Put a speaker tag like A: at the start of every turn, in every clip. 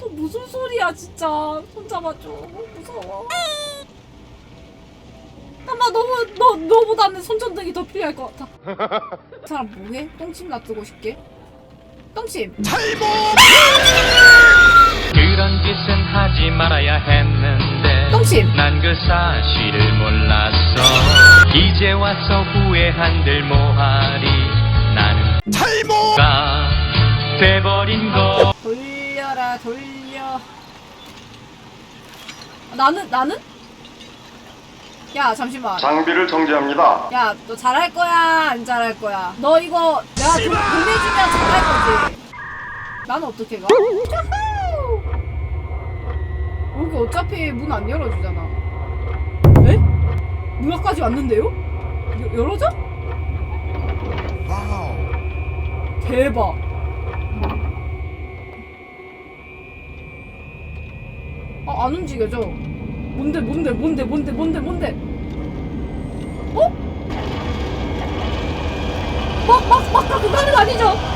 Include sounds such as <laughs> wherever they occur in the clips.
A: 또 무슨 소리야 진짜. 손 잡아줘. 무서워. 아마 너무 너 너보다는 손전등이 더 필요할 것 같아. 그 사람 뭐해? 똥침 놔두고 싶게? 똥침.
B: 그런 짓은 하지 말아야 했는데
A: 똥침.
B: 난 그 사실을 몰랐어 이제 와서 후회한들 뭐하리? 나는 탈모가 돼버린 거.
A: 돌려라 돌려. 나는 나는? 야 잠시만.
C: 장비를 정지합니다.
A: 야 너 잘할 거야 안 잘할 거야? 너 이거 내가 돈 보내주면 잘할 거지. 나는 어떻게 가? 여기 어차피 문 안 열어주잖아. 에? 문 앞까지 왔는데요? 여, 열어줘? 대박 아, 안 움직여져. 뭔데, 뭔데, 뭔데, 뭔데, 뭔데, 뭔데? 어? 막, 막, 막, 막, 그거 하는 거 아니죠?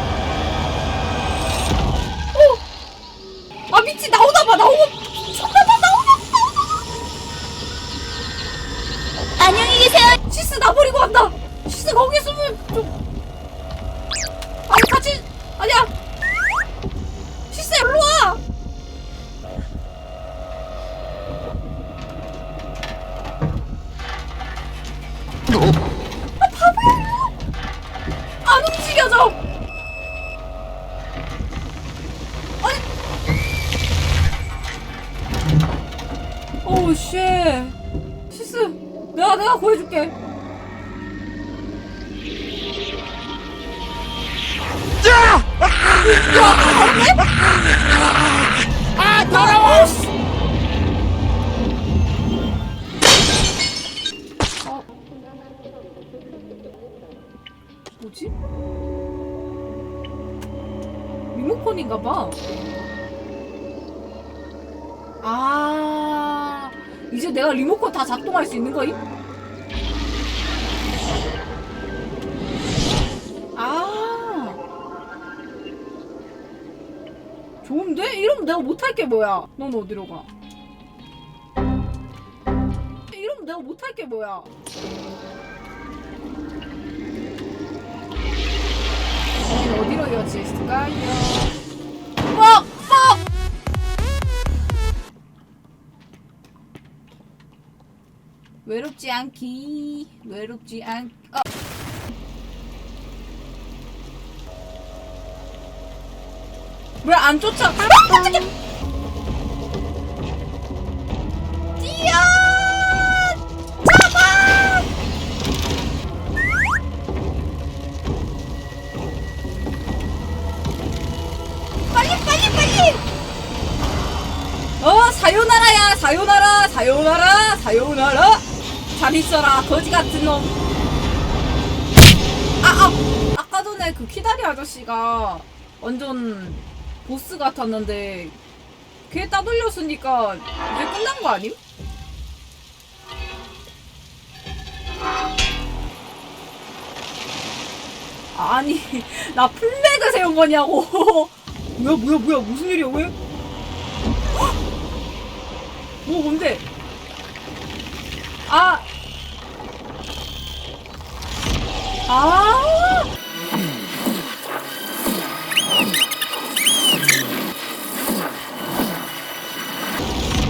A: 오우 쉣. 시스, 내가 내가 구해줄게. 아, 더러워! 다 작동할 수 있는 거임? 아. 좋은데? 이러면 내가 못할 게 뭐야? 넌 어디로 가? 이러면 내가 못할 게 뭐야? 어디로 이어질까요? 외롭지 않기 외롭지 않... 어. 왜 안 쫓아? 아, 깜짝이야! 뛰어! 잡아! 빨리 빨리 빨리! 어 사요나라야 사요나라 사요나라 사요나라 잘 있어라 거지 같은 놈. 아 아 아까 전에 그 키다리 아저씨가 완전 보스 같았는데 걔 따돌렸으니까 이제 끝난 거 아님? 아니 <laughs> 나 플래그 세운 거냐고 <laughs> 뭐야 뭐야 뭐야 무슨 일이야 왜? 헉! 뭐 뭔데? 아 아!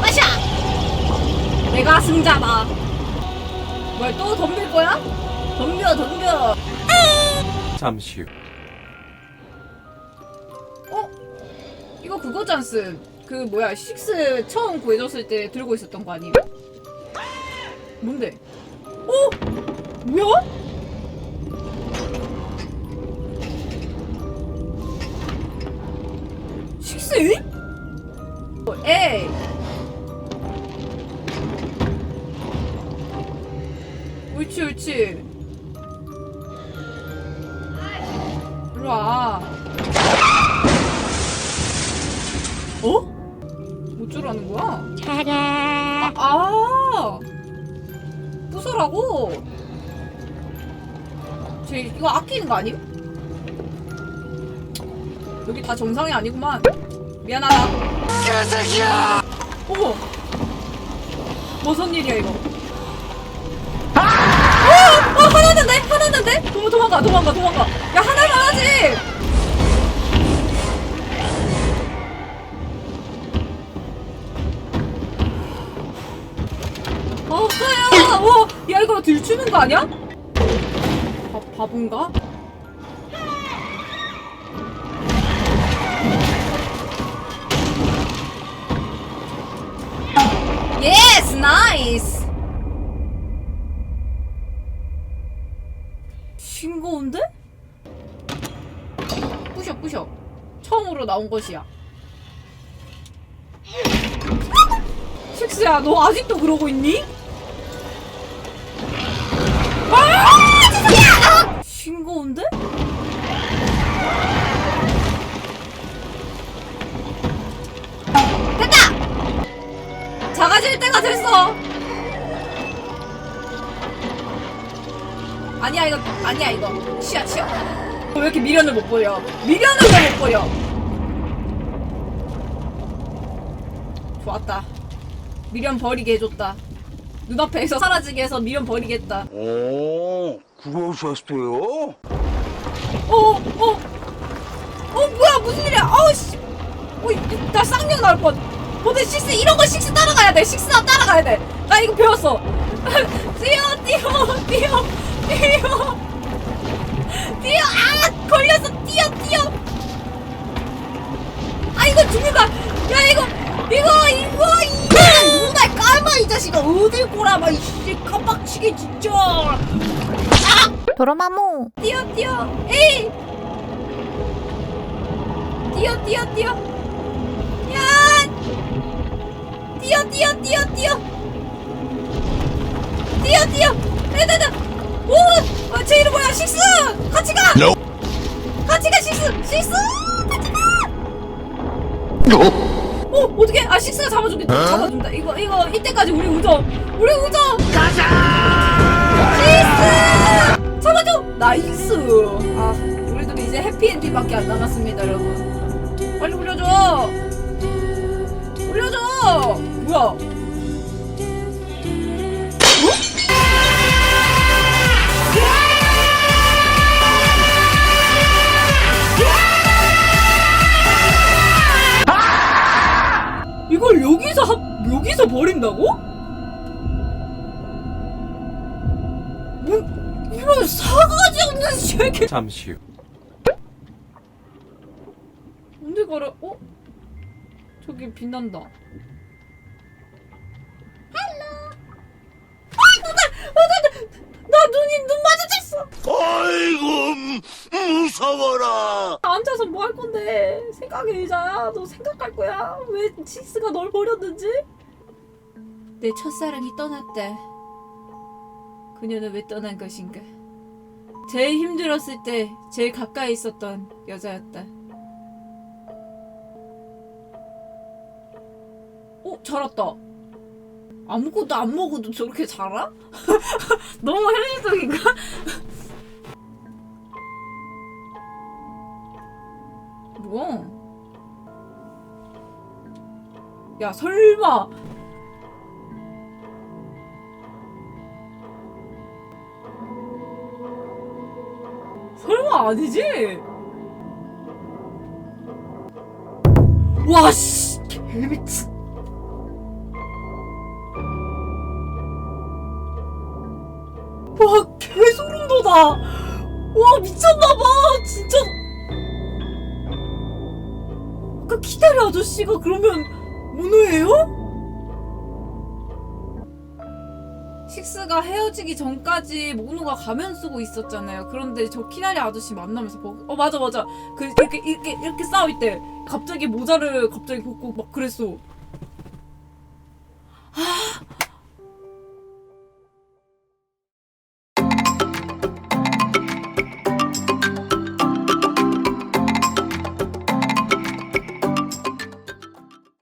A: 마샤! 내가 승자다. 뭐야 또 덤빌 거야? 덤벼 덤벼.
D: 잠시 후.
A: 어? 이거 그거잖스. 그 뭐야 식스 처음 구해줬을 때 들고 있었던 거 아니에요? 뭔데? 어? 뭐야? 어, 에이. 옳지 옳지. 일로 와. 어? 못 줄라는 거야? 아, 아! 부숴라고? 쟤 이거 아끼는 거 아니에요? 여기 다 정상이 아니구만. 미안하다. 개새끼야! 어머! 무슨 일이야 이거? 아! 어! 어! 화났는데? 화났는데? 도망, 도망가 도망가 도망가. 야 하나만 하지! 없어요! 어! 야 이거 들추는 거 아니야? 바, 바본가? 나온 것이야 식스야 너 아직도 그러고 있니? 아! 죄송해요! 아! 싱거운데? 됐다! 작아질 때가 됐어! 아니야 이거 아니야 이거 치아 치아 왜 이렇게 미련을 못 보여 미련을 왜 못 보여 좋았다 미련 버리게 해줬다 눈앞에서 사라지게 해서 미련 버리겠다
C: 오, 그러셨어요?
A: 어, 어, 어, 뭐야, 무슨 일이야? 아우, 씨. 어, 나 쌍욕 나올 뻔. 근데 식스, 이런 거 식스 따라가야 돼. 식스 나 따라가야 돼. 나 이거 배웠어. <laughs> 뛰어, 뛰어, 뛰어, 뛰어. 뛰어, 아! 걸렸어. 뛰어, 뛰어. 아, 이거 죽는다. 야, 이거, 이거, 이거, 이거. 누나 까마, 이 자식아. 어딜 꼬라봐, 이씨. 깜빡치게, 진짜.
E: 도로마무.
A: 뛰어 뛰어. 에이! 뛰어 뛰어 뛰어. 야! 뛰어 뛰어 뛰어 뛰어. 뛰어 뛰어. 에다다 오제 이름 뭐야? 식스 같이 가! 같이 가 식스 식스 같이 가 어, 어떻게? 아, 식스가 잡아주겠다. 잡아준다. 이거, 이거, 이때까지 우리 우정. 우리 우정! 가자! 식스! 잡아줘! 나이스! 아, 우리도 이제 해피엔딩밖에 안 남았습니다, 여러분. 빨리 올려줘! 올려줘! 뭐야? 버린다고? 뭐 이런 사가지 없는 새끼
D: 잠시 후.
A: 언제 걸어? 어? 저기 빛난다. 헬로. 아, 누나, 나, 나 눈이 눈 마주쳤어.
C: 아이고, 무서워라.
A: 앉아서 뭐 할 건데? 생각의 의자야. 너 생각할 거야. 왜 치스가 널 버렸는지? 내 첫사랑이 떠났대. 그녀는 왜 떠난 것인가? 제일 힘들었을 때 제일 가까이 있었던 여자였다. 어, 잘았다. 아무것도 안 먹어도 저렇게 자라? <laughs> 너무 현실적인가? <laughs> 뭐야? 야 설마 설마 아니지? 와씨 개미친 와 개소름 돋아 와 미쳤나봐 진짜 아까 키다리 아저씨가 그러면 문호예요? 식스가 헤어지기 전까지 모노가 가면 쓰고 있었잖아요. 그런데 저 키나리 아저씨 만나면서 벗... 어 맞아 맞아 그 이렇게 이렇게 이렇게 싸울 때 갑자기 모자를 갑자기 벗고 막 그랬어. 아